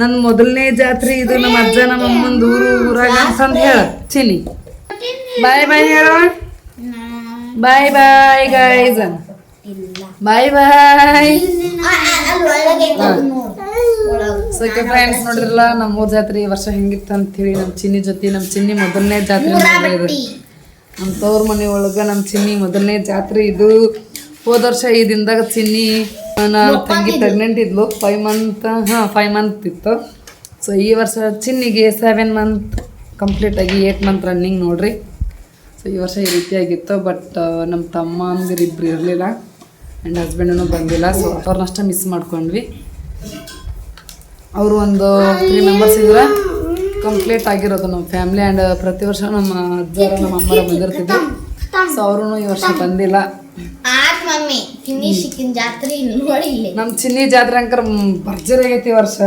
ನನ್ನ ಮೊದಲನೇ ಜಾತ್ರೆ ಇದು ನಮ್ಮ ಅಜ್ಜ ನಮ್ಮ ಅಮ್ಮಂದು ಊರು, ಊರಾಗ ಅಂತಂದು ಹೇಳ, ಚಿನಿ. ಬಾಯ್ ಬಾಯ್ ಹೇಳ. Bye bye guys bye bye. So friends ನೋಡಿದ್ರಲ್ಲ, ನಮ್ಮ ಊರ್ ಜಾತ್ರೆ ಈ ವರ್ಷ ಹೆಂಗಿತ್ತು ಅಂತ ಹೇಳಿ ನಮ್ಮ ಚಿನ್ನಿ ಜೊತೆ, ನಮ್ಮ ಚಿನ್ನಿ ಮೊದಲನೇ ಜಾತ್ರೆ ನಮ್ಮ ತವ್ರ ಮನೆ ಒಳಗ ನಮ್ಮ ಚಿನ್ನಿ ಮೊದಲನೇ ಜಾತ್ರೆ ಇದು. ಹೋದ ವರ್ಷ ಈ ದಿನದಾಗ ಚಿನ್ನಿ ನನ್ನ ತಂಗಿ ಪ್ರೆಗ್ನೆಂಟ್ ಇದ್ಲು. ಫೈವ್ ಮಂತ್ ಹಾಂ ಫೈವ್ ಮಂತ್ ಇತ್ತು. ಸೊ ಈ ವರ್ಷ ಚಿನ್ನಿಗೆ ಸೆವೆನ್ ಮಂತ್ ಕಂಪ್ಲೀಟ್ ಆಗಿ ಏಟ್ ಮಂತ್ ರನ್ನಿಂಗ್ ನೋಡ್ರಿ. ಸೊ ಈ ವರ್ಷ ಈ ರೀತಿಯಾಗಿತ್ತು ಬಟ್ ನಮ್ಮ ತಮ್ಮ ಅಂದಿರು ಇಬ್ಬರು ಇರಲಿಲ್ಲ. ಆ್ಯಂಡ್ ಹಸ್ಬೆಂಡೂ ಬಂದಿಲ್ಲ. ಸೊ ಅವ್ರನ್ನಷ್ಟ ಮಿಸ್ ಮಾಡ್ಕೊಂಡ್ವಿ. ಅವರು ಒಂದು ತ್ರೀ ಮೆಂಬರ್ಸ್ ಇದ್ರೆ ಕಂಪ್ಲೀಟ್ ಆಗಿರೋದು ನಮ್ಮ ಫ್ಯಾಮಿಲಿ ಆ್ಯಂಡ್ ಪ್ರತಿ ವರ್ಷ ನಮ್ಮ ಅಜ್ಜ ನಮ್ಮ ಅಮ್ಮರ ಬಂದಿರ್ತಿದ್ದೆ ಸೊ ಅವರು ಈ ವರ್ಷ ಬಂದಿಲ್ಲ. ಮಮ್ಮಿ ಚಿನ್ನಿ ಸಿಕ್ಕಿನ ಜಾತ್ರೆ ನೋಡಿ ಇಲ್ಲಿ. ನಮ್ಮ ಚಿನ್ನಿ ಜಾತ್ರೆ ಅಂಕರ್ ಭರ್ಜರಿ ಆಗೈತಿ ಈ ವರ್ಷ.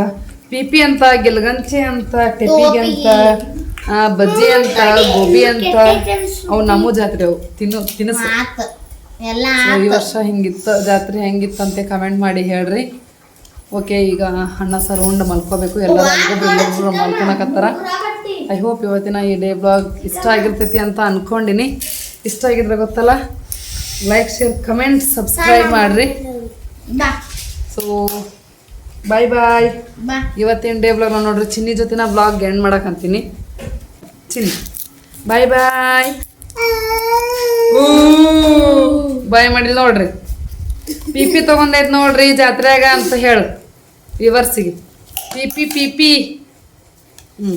ಪಿಪಿ ಅಂತ ಗಿಲ್ಗಂಚಿ ಅಂತ ಟೆಪಿಗೆ ಅಂತ ಆ, ಬಜ್ಜಿ ಅಂತ ಗೋಬಿ ಅಂತ ಅವು ನಮ್ಮ ಜಾತ್ರೆ ಅವು. ತಿನ್ನು ತಿನಿಸು ಆತ್ ಎಲ್ಲ ಸೊ ಈ ವರ್ಷ ಹಿಂಗಿತ್ತು ಜಾತ್ರೆ ಹೆಂಗಿತ್ತು ಅಂತ ಕಮೆಂಟ್ ಮಾಡಿ ಹೇಳ್ರಿ. ಓಕೆ ಈಗ ಅಣ್ಣ ಸರ್ ಉಂಡು ಮಲ್ಕೋಬೇಕು. ಎಲ್ಲರೂ ಎಲ್ಲರೂ ಮಲ್ಕೊಳಕತ್ತಾರ. ಐ ಹೋಪ್ ಇವತ್ತಿನ ಈ ಡೇ ಬ್ಲಾಗ್ ಇಷ್ಟ ಆಗಿರ್ತೈತಿ ಅಂತ ಅನ್ಕೊಂಡಿನಿ. ಇಷ್ಟ ಆಗಿದ್ರೆ ಗೊತ್ತಲ್ಲ? ಲೈಕ್ ಶೇರ್ ಕಮೆಂಟ್ ಸಬ್ಸ್ಕ್ರೈಬ್ ಮಾಡ್ರಿ. ಸೊ ಬಾಯ್ ಬಾಯ್ ಇವತ್ತಿನ ಡೇ ಬ್ಲಾಗ್ ನೋಡ್ರಿ? ಚಿನ್ನಿ ಜೊತೆ ನಾ ಬ್ಲಾಗ್ ಎಂಡ್ ಮಾಡಕಂತೀನಿ ಚಿನ್ನಿ ಬಾಯ್ ಬಾಯ್ ಬಾಯ್ ಮಾಡಿಲ್ಲ ನೋಡ್ರಿ. ಪಿ ಪಿ ತಗೊಂಡೈತ್ ನೋಡ್ರಿ ಜಾತ್ರೆಯಾಗ ಅಂತ ಹೇಳು. ವಿವರ್ಸಿಗೆ ಪಿ ಪಿ ಪಿ ಪಿ ಹ್ಞೂ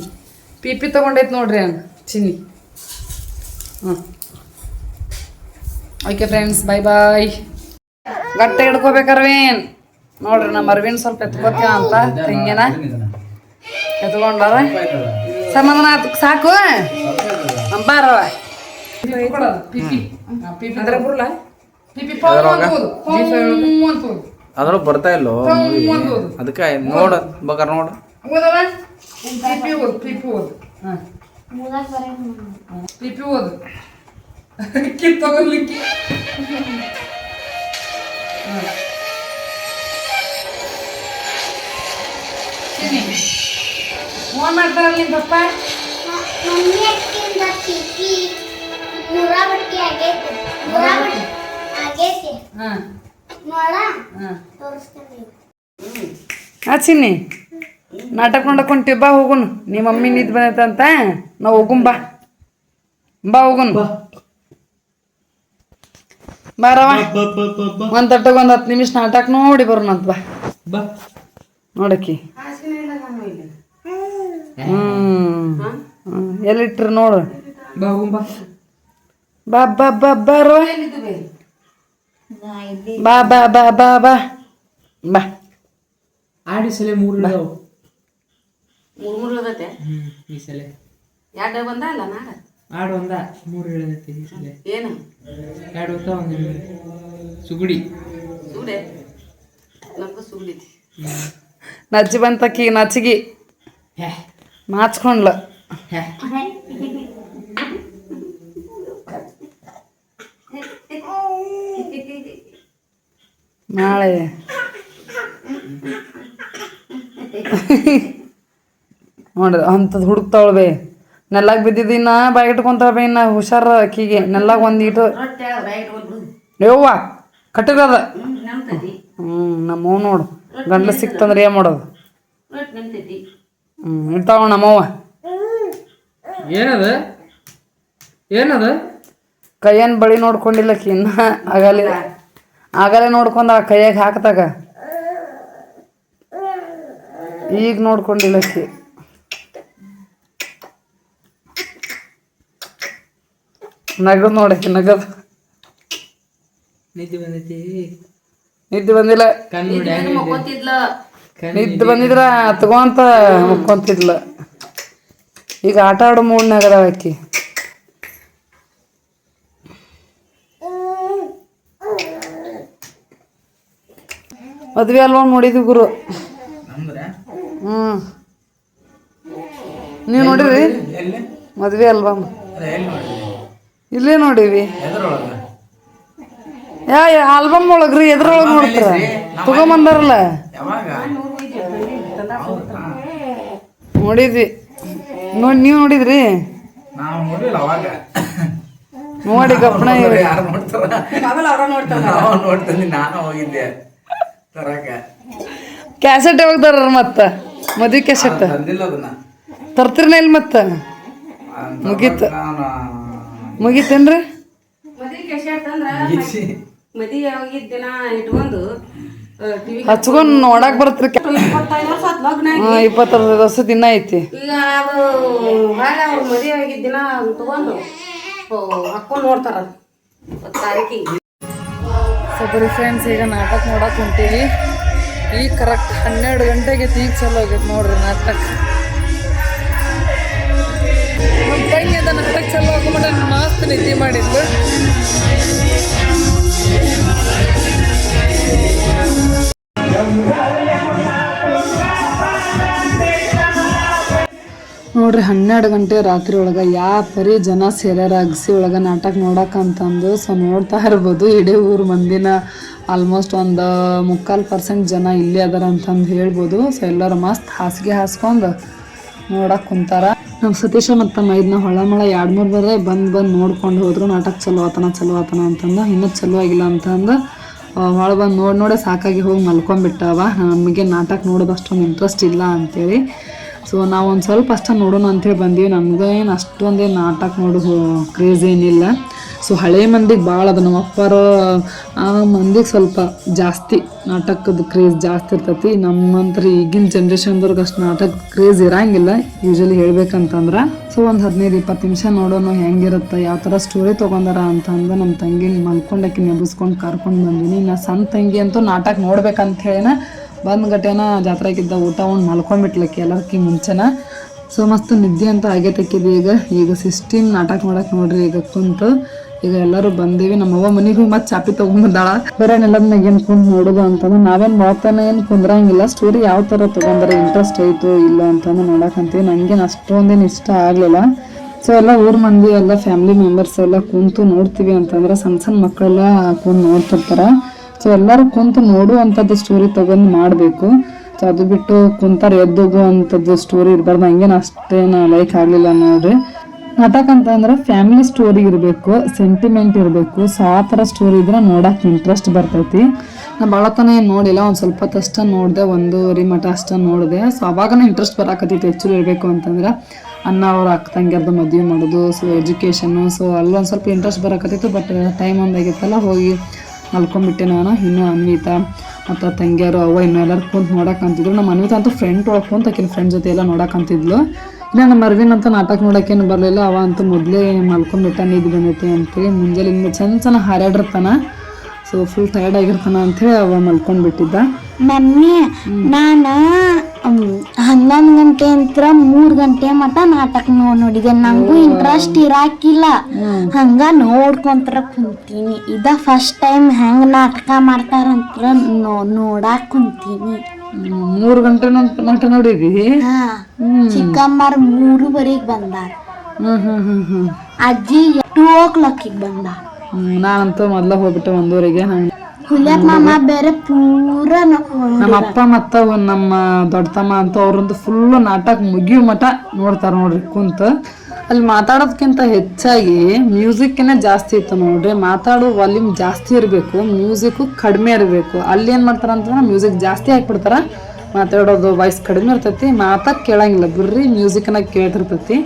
ಪಿ ಪಿ ತಗೊಂಡೈತ್ ನೋಡ್ರಿ ಅಣ್ಣ ಚಿನ್ನಿ. ಹ್ಞೂ ಓಕೆ ಫ್ರೆಂಡ್ಸ್ ಬಾಯ್ ಬಾಯ್ ಹಿಡ್ಕೋಬೇಕು ಅರವಿನ್ ನೋಡ್ರಿ ನಮ್ಮ ಅರ್ವಿನ್ ಸ್ವಲ್ಪ ಎತ್ಕೋತೀನ ಅಂತ ತೆಂಗಿನ ಎತ್ಕೊಂಡಾರ. ಸಮಾಧಾನ ಆತು ಸಾಕು. ಬಾರವ ಪಿಪಿ ಪಿಪಿ ಅದ್ರ ಬರ್ತಾ ಇಲ್ಲೋ? ಅದಕ್ಕೆ ನೋಡ ಬೇಕಾರೆ ನೋಡು. ಪಿಪಿ ಓದು ಪಿಪಿ ಓದು. ಪಿಪಿ ಓದು. ಕಿತ್ ತಗೊಳ್ಲಿಕ್ಕೆ? ಫೋನ್ ಮಾಡ್ತಾರಲ್ಲ ನಿಮ್ಮ ಪಪ್ಪ ಮಮ್ಮಿ ಅಕ್ಕಿಂದ ಪಿಪಿ ನೂರ ಬಟ್ಟಿ ಆಗೈತಿ ನೂರ ಬಟ್ಟಿ? ಆಗೈತಿ ಹಾಂ. ನೋಡ ಹಾಂ. ತೋರಿಸ್ತೇನೆ. ಆ ಚಿನ್ನಿ. ನಾಟಕ ನೋಡಕೊಂತೀವಿ ಬಾ ಹೋಗುನು. ನಿಮ್ಮ ಮಮ್ಮಿ ನಿದ್ ಬಂದೈತಂತ? ನಾವು ಹೋಗು ಬಾ. ಬಾ ಹೋಗುನು. ಬಾರವ ಒಂದ್ ತಟ್ಟಗ ಒಂದ್ ಹತ್ತು ನಿಮಿಷ ನಾಟಕ ನೋಡಿ ಬರೋಣಂತ ಬಾ. ಬಾ. ನೋಡಕ್ಕಿ. ಹ್ಮ್. ಹ್ಮ್. ಎಲ್ಲಿಟ್ರಿ ನೋಡು. ಬಾ ಬಾ. ಬಾ ಬಾ ಬಾ ಬಾರೋ ಬಾ? ಬಾ ಬಾ ಬಾ ಬಾ ಬಾ. ಆಡಿ ಸಲ ಮೂರು ಮೂರು ಮೂರು ಈ ಸಲ. ಎರಡು ಬಂದ ಅಲ್ಲ ನಾಡ? ಆಡು ಒಂದ ಮೂರು ಇಳದೈತಿ ಏನು? ಎರಡು ಹೊತ್ತ ಒಂದು ಸುಗುಡಿ. ಸುಗಡೆ? ನಮ್ಗೂ ಸುಗುಡಿ ನಚ್ಚಿ ಬಂತಕ್ಕಿ ನಚ್ಚಿಗಿ ಮಾಚ್ಕೊಂಡ್ಲ ನಾಳೆ. ನೋಡ್ರಿ ಅಂಥದ್ದು ಹುಡುಕ್ತಾವಳ ಬೇ. ನೆಲ್ಲಾಗ ಬಿದ್ದಿದ್ದೀನ ಬಾಯಿ ಇಟ್ಕೊಂತಾವ ಬೇ ಇನ್ನ ಹುಷಾರ ಅಕ್ಕಿಗೆ. ನೆಲ್ಲಾಗ ಇಟ್ಕೊಂಡು ಯವ್ವ ಕಟ್ಟಗದ ಹ್ಞೂ ನಮ್ಮವ್ ನೋಡು. ಗಂಡ್ಲ ಸಿಕ್ತಂದ್ರೆ ಏನು ಮಾಡೋದು? ಹ್ಞೂ ಇರ್ತಾವ ನಮ್ಮವ್ವ. ಏನದ? ಏನದ? ಕೈಯನ್ ಬಳಿ ನೋಡ್ಕೊಂಡಿಲ್ಲಕ್ಕಿ ಇನ್ನ ಆಗಲೇ ಆಗಲೇ ನೋಡ್ಕೊಂಡ ಆ ಕೈಯಾಗ ಹಾಕ್ದಾಗ. ಈಗ ನೋಡ್ಕೊಂಡಿಲ್ಲಕ್ಕಿ ನಗದ್ ನೋಡಿ ನಗದ್ ನಿದ್ದೆ ಬಂದೈತಿ. ನಿದ್ದೆ ಬಂದಿಲ್ಲ. ನಿದ್ದೆ ಬಂದಿದ್ರ ತಗೋಂತ ಮುಕ್ಕೊಂತಿದ್ಲ. ಈಗ ಆಟ ಆಡೋ ಮೂಡ್ನಾಗ ಅದಾವ ಆಕಿ. ಮದ್ವೆ ಅಲ್ವಾ ನೋಡಿದ್ವಿ ಗುರು. ಹ್ಮ್. ನೀವು ನೋಡಿರಿ ಎಲ್ಲಿ? ಮದ್ವೆ ಅಲ್ವಾ? ಇಲ್ಲೇ ನೋಡಿವಿ. ಎದ್ರೊಳಗ ಯಾ ಆಲ್ಬಮ್ ಒಳಗ್ರಿ ಎದ್ರೊಳಗೆ ನೋಡ್ತಾರ? ತಗೊಂಬಂದಾರಲ್ಲ ಯಾವಾಗ? ನೋಡಿದ್ವಿ. ನೋಡಿ ನೀವು ನೋಡಿದ್ರಿ? ನೋಡಿ ಗಪ್ಪಣ ತರಕ ಕ್ಯಾಸೆಟ್ ಯಾವಾಗ ತರ್ರ ಮತ್ತ? ಮದ್ವಿ ಕ್ಯಾಸೆಟ್ ತಂದಿಲ್ಲ ಅದನ್ನ. ತರ್ತಿರ್ನ ಇಲ್ಲ ಮತ್ತ? ಮುಗೀತು. ಮುಗೀತೇನ್ರಿ? ಮದ್ವಿ ದಿನ ಇಟ್ಕೊಂಡು ಹಚ್ಕೊಂಡ್ ನೋಡಕ್ ಬರತ್ರಿ. ಇಪ್ಪತ್ತೈದು ವರ್ಷ. ಇಪ್ಪತ್ತರದ ವರ್ಷ ದಿನ ಐತಿ. ಈಗ ಅದು ಹಾಗ ಅವ್ರ ಮದುವೆ ಆಗಿದ್ದ ದಿನ ತಗೊಂಡು ಹಾಕೊಂಡು ನೋಡ್ತಾರ. ತಾರೀಕಿಗೆ. ಫ್ರೆಂಡ್ಸ್ ಈಗ ನಾಟಕ ನೋಡಕ್ ಹೊಂಟೀವಿ. ಈಗ ಕರೆಕ್ಟ್ ಹನ್ನೆರಡು ಗಂಟೆಗೆ ಈಗ ಚಲೋ ಆಗೈತೆ ನೋಡ್ರಿ ನಾಟಕ. ಮಸ್ತ್ ನಿದ್ದೆ ಮಾಡಿದ್ಲು. ನೋಡ್ರಿ, ಹನ್ನೆರಡು ಗಂಟೆ ರಾತ್ರಿ ಒಳಗೆ ಯಾ ಪರಿ ಜನ ಸೇರ್ಯಾರ ಅಗಸಿ ಒಳಗೆ ನಾಟಕ ನೋಡಕ್ಕೆ ಅಂತಂದು. ಸೊ ನೋಡ್ತಾ ಇರ್ಬೋದು, ಇಡೀ ಊರು ಮಂದಿನ ಆಲ್ಮೋಸ್ಟ್ ಒಂದು ಮುಕ್ಕಾಲು ಪರ್ಸೆಂಟ್ ಜನ ಇಲ್ಲೇ ಅದಾರ ಅಂತಂದು ಹೇಳ್ಬೋದು. ಸೊ ಎಲ್ಲರೂ ಮಸ್ತ್ ಹಾಸಿಗೆ ಹಾಸ್ಕೊಂಡು ನೋಡಕ್ಕೆ ಕುಂತಾರ. ನಮ್ಮ ಸತೀಶ ಮತ್ತು ಮೈದ್ನ ಹೊಳಮಳ ಎರಡು ಮೂರು ಬರೇ ಬಂದು ಬಂದು ನೋಡ್ಕೊಂಡು ಹೋದ್ರು, ನಾಟಕ ಚಲೋ ಆತನ ಚಲೋ ಆತನ ಅಂತಂದು, ಇನ್ನೂ ಚಲೋ ಆಗಿಲ್ಲ ಅಂತಂದು ಒಳಗೆ ಬಂದು ನೋಡಿ ನೋಡೇ ಸಾಕಾಗಿ ಹೋಗಿ ಮಲ್ಕೊಂಡ್ಬಿಟ್ಟವ ನಮಗೆ ನಾಟಕ ನೋಡೋದು ಅಷ್ಟೊಂದು ಇಂಟ್ರೆಸ್ಟ್ ಇಲ್ಲ ಅಂತೇಳಿ. ಸೊ ನಾವು ಒಂದು ಸ್ವಲ್ಪ ಅಷ್ಟೇ ನೋಡೋಣ ಅಂತೇಳಿ ಬಂದೀವಿ, ನಮ್ಗೇನು ಅಷ್ಟೊಂದೇ ನಾಟಕ ನೋಡೋದು ಕ್ರೇಜ್ ಏನಿಲ್ಲ. ಸೊ ಹಳೆ ಮಂದಿಗೆ ಭಾಳ ಅದು. ನಮ್ಮ ಅಪ್ಪಾರ, ಆ ಮಂದಿಗೆ ಸ್ವಲ್ಪ ಜಾಸ್ತಿ ನಾಟಕದ ಕ್ರೇಜ್ ಜಾಸ್ತಿ ಇರ್ತೈತಿ. ನಮ್ಮಂತ್ರ ಈಗಿನ ಜನ್ರೇಷನ್ದವ್ರಿಗೆ ಅಷ್ಟು ನಾಟಕ ಕ್ರೇಜ್ ಇರಂಗಿಲ್ಲ. ಯೂಶಲಿ ಹೇಳ್ಬೇಕಂತಂದ್ರೆ ಸೊ ಒಂದು ಹದಿನೈದು ಇಪ್ಪತ್ತು ನಿಮಿಷ ನೋಡೋಣ ಹೆಂಗಿರುತ್ತೆ, ಯಾವ ಥರ ಸ್ಟೋರಿ ತೊಗೊಂಡಾರ ಅಂತಂದು ನಮ್ಮ ತಂಗಿನ ಮಲ್ಕೊಂಡಕ್ಕೆ ನೆಬಸ್ಕೊಂಡು ಕರ್ಕೊಂಡು ಬಂದೀನಿ. ನಾ ಸಣ್ಣ ತಂಗಿ ಅಂತೂ ನಾಟಕ ನೋಡ್ಬೇಕಂತ ಹೇಳಿನ, ಬಂದ ಗಟ್ಟೆನ ಜಾತ್ರೆಗಿದ್ದ ಊಟ ಒಂದು ಮಲ್ಕೊಂಡ್ಬಿಟ್ಲಕ್ಕೆ ಎಲ್ಲರ್ಕಿ ಮುಂಚೆನ. ಸೊ ಮಸ್ತ್ ನಿದ್ದೆ ಅಂತ ಆಗೈತಕ್ಕಿದೆ ಈಗ. ಈಗ ಸಿಸ್ಟೀನ್ ನಾಟಕ ಮಾಡೋಕೆ ನೋಡ್ರಿ, ಈಗ ಕುಂತು. ಈಗ ಎಲ್ಲರೂ ಬಂದೇವಿ, ನಮ್ಮ ಅವ್ವ ಮನೆಗೂ ಮತ್ತೆ ಚಾಪಿ ತಗೊಂಡ್ಬಂದಾಳ ಬೇರೆ ನೆಲದ್ನಾಗ ಏನ್ ಕುಂದ್ ನೋಡುದು ಅಂತಂದ್ರೆ ನಾವೇನ್ ನೋಡ್ತಾನೆ ಏನ್ ಕುಂದ್ರಂಗಿಲ್ಲ ಸ್ಟೋರಿ ಯಾವ ತರ ತಗೊಂಡ್ರೆ ಇಂಟ್ರೆಸ್ಟ್ ಐತು ಇಲ್ಲ ಅಂತಂದು ನೋಡಕಂತೀವಿ. ನಂಗೇನು ಅಷ್ಟೊಂದೇನು ಇಷ್ಟ ಆಗಲಿಲ್ಲ. ಸೊ ಎಲ್ಲ ಊರ್ ಮಂದಿ, ಎಲ್ಲ ಫ್ಯಾಮಿಲಿ ಮೆಂಬರ್ಸ್ ಎಲ್ಲ ಕುಂತು ನೋಡ್ತೀವಿ ಅಂತಂದ್ರೆ ಸಣ್ಣ ಸಣ್ಣ ಮಕ್ಕಳೆಲ್ಲ ಕುಂತು ನೋಡ್ತಿರ್ತಾರ. ಸೊ ಎಲ್ಲರೂ ಕುಂತು ನೋಡುವಂಥದ್ದು ಸ್ಟೋರಿ ತಗೊಂಡು ಮಾಡಬೇಕು. ಸೊ ಅದು ಬಿಟ್ಟು ಕುಂತಾರೆ ಎದ್ದೋಗು ಅಂಥದ್ದು ಸ್ಟೋರಿ ಇರಬಾರ್ದು. ಹಂಗೇನು ಅಷ್ಟೇನು ಲೈಕ್ ಆಗಲಿಲ್ಲ ನೋಡ್ರಿ. ನಾಟಕ ಫ್ಯಾಮಿಲಿ ಸ್ಟೋರಿ ಇರಬೇಕು ಸೆಂಟಿಮೆಂಟ್ ಇರಬೇಕು ಸೊ ಆ ಥರ ಸ್ಟೋರಿ ಇದ್ರೆ ನೋಡಕ್ಕೆ ಇಂಟ್ರೆಸ್ಟ್ ಬರ್ತೈತಿ. ನಾ ಭಾಳ ತನ ಏನು ನೋಡಿಲ್ಲ, ಒಂದು ಸ್ವಲ್ಪ ಹೊತ್ತು ಅಷ್ಟೇ ನೋಡಿದೆ, ಒಂದೂವರೆ ಮಠ ಅಷ್ಟೇ ನೋಡಿದೆ. ಸೊ ಅವಾಗನೇ ಇಂಟ್ರೆಸ್ಟ್ ಬರಾಕತ್ತೈತಿ, ಹೆಚ್ಚು ಇರಬೇಕು ಅಂತಂದ್ರೆ ಅಣ್ಣ ಅವ್ರ ಅಕ್ಕ ತಂಗಿಯರ್ದು ಮದುವೆ ಮಾಡೋದು ಸೊ ಎಜುಕೇಷನ್ನು ಸೊ ಅಲ್ಲೊಂದು ಸ್ವಲ್ಪ ಇಂಟ್ರೆಸ್ಟ್ ಬರಾಕತ್ತಿತ್ತು ಬಟ್ ಟೈಮ್ ಒಂದಾಗಿತ್ತಲ್ಲ ಹೋಗಿ ಮಲ್ಕೊಂಡ್ಬಿಟ್ಟೆ ನಾನು, ಇನ್ನೂ ಅನ್ವಿತಾ ಮತ್ತು ತಂಗಿಯರು ಅವ್ವ ಇನ್ನೂ ಎಲ್ಲರೂ ಕುಂತು ನೋಡಕ್ಕಂತಿದ್ರು ನಮ್ಮ ಅನ್ವಿತಾ ಅಂತೂ ಫ್ರೆಂಡ್ ಒಳಗೆ ಕುಂತು ಆಕಿನ ಫ್ರೆಂಡ್ ಜೊತೆ ಎಲ್ಲ ನೋಡಕ್ಕಂತಿದ್ಲು ಅರ್ವಿನ್ ಅಂತ ನಾಟಕ ನೋಡೋಕ್ಕೇನು ಬರಲಿಲ್ಲ ಅವ ಅಂತೂ ಮೊದಲೇ ಮಲ್ಕೊಂಡ್ಬಿಟ್ಟ ನಿದ್ದು ಬಂದೈತಿ ಅಂತೇಳಿ ಮುಂಜಾನೆ ಹಿಂಗೆ ಚೆನ್ನ ಚೆನ್ನ ಹಾರಾಡಿರ್ತಾನ. ಸೊ ಫುಲ್ ಟಯರ್ಡ್ ಆಗಿರ್ತಾನ ಅಂಥೇಳಿ ಅವ ಮಲ್ಕೊಂಡ್ಬಿಟ್ಟಿದ್ದ. ಮಮ್ಮಿ ನಾನು ಹನ್ನೊಂದು ಗಂಟೆ ಅಂತ ಮೂರು ಗಂಟೆ ಮಟ ನಾಟಕ ನೋಡ್ ನೋಡಿದೆ. ನಂಗೂ ಇಂಟ್ರೆಸ್ಟ್ ಇರಾಕಿಲ್ಲ. ಹಂಗ ನೋಡ್ಕೊಂತರ ಕುಂತೀನಿ. ಇದ ಫಸ್ಟ್ ಟೈಮ್ ಹೆಂಗ್ ನಾಟಕ ಮಾಡ್ತಾರಂತ ನೋ- ನೋಡಾಕ್ ಕುಂತೀನಿ. ಮೂರು ಗಂಟೆ ನಾಟ ನೋಡಿದಿ ಹಾ ಚಿಕ್ಕಮ್ಮರ್ ಮೂರುವರೆಗೆ ಬಂದಾರ. ಅಜ್ಜಿ ಟೂ ಓ ಕ್ಲಾಕಿಗೆ ಬಂದ. ನಾನಂತೂ ಮೊದ್ಲ ಹೋಗ್ಬಿಟ್ಟೆ ಒಂದೂವರೆಗೆ. ಹುಲಿಯಪ್ಪ ಮಾಮ ಬೇರೆ ಪೂರ ನಮ್ಮ ಅಪ್ಪ ಮತ್ತು ನಮ್ಮ ದೊಡ್ಡತಮ್ಮ ಅಂತ ಅವ್ರಂತೂ ಫುಲ್ ನಾಟಕ ಮುಗಿಯೋ ಮಟ ನೋಡ್ತಾರ ನೋಡ್ರಿ ಕುಂತ. ಅಲ್ಲಿ ಮಾತಾಡೋದಕ್ಕಿಂತ ಹೆಚ್ಚಾಗಿ ಮ್ಯೂಸಿಕ್ಕಿನೇ ಜಾಸ್ತಿ ಇತ್ತು ನೋಡ್ರಿ. ಮಾತಾಡೋ ವಾಲ್ಯೂಮ್ ಜಾಸ್ತಿ ಇರಬೇಕು, ಮ್ಯೂಸಿಕ್ಕು ಕಡಿಮೆ ಇರಬೇಕು. ಅಲ್ಲಿ ಏನು ಮಾಡ್ತಾರೆ ಅಂತಂದ್ರೆ ಮ್ಯೂಸಿಕ್ ಜಾಸ್ತಿ ಹಾಕ್ಬಿಡ್ತಾರೆ. ಮಾತಾಡೋದು ವಾಯ್ಸ್ ಕಡಿಮೆ ಇರ್ತೈತಿ. ಮಾತಾಕ್ ಕೇಳಂಗಿಲ್ಲ ಬರ್ರಿ ಮ್ಯೂಸಿಕ್ನ ಕೇಳ್ತಿರ್ತೈತಿ.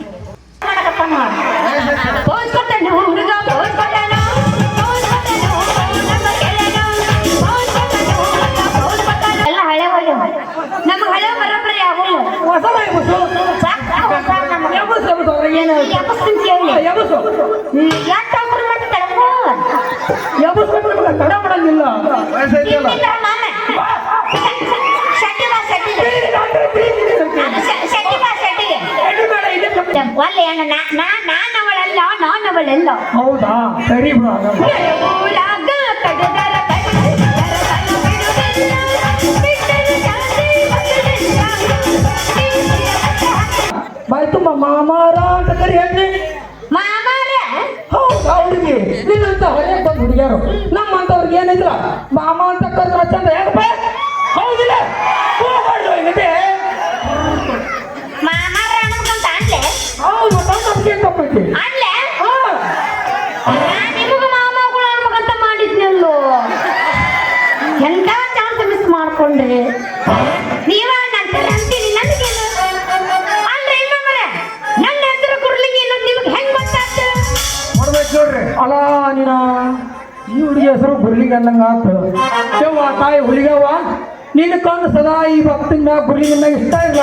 ಹಳೆ ಹೋಗಿ ನಮ್ಗೆ ಹಳೆ ಬರೋಬ್ಬರಿ ಆಗೋಲ್ಲ ಒಲ್ಲೆ ಅಣ್ಣ ನಾನವಳಲ್ಲ ನಾನವಳಲ್ಲ. ಹೌದಾ? ಸರಿ ಬಿಡು ತುಂಬ ಮಾಮಾರ ಅಂತ ಕರಿ ಹೇಳಿ ಮಾಮಾರೇ? ಹೌದಾ ಹುಡುಗಿ ನಿನ್ನಂತ ಹೊರಗೆ ಬಂದು ಹುಡುಗಿಯರು. ನಮ್ಮಂತವ್ರಿಗೆ ಏನಿದ್ರ ಮಾಮ ಅಂತ ಕರೆದ್ರ ಚಂದ ಹೇಳ ಹೌದಿಲ್ಲ. ಹೋಗ್ಬಾರ್ದು ಇಲ್ಲಿ ಮಾಮಾರ ಹೌದು ತಪ್ಪೈತಿ ಅನ್ಲೆ? ಅನ್ನಂಗ ಆತು ಯವ್ವ ತಾಯಿ ಹುಲಿಗವ್ವ ಸದಾ ಈ ಭಕ್ತಿನ ಗುರ್ಲಿಂಗನ್ನ ಇಷ್ಟ ಇಲ್ಲ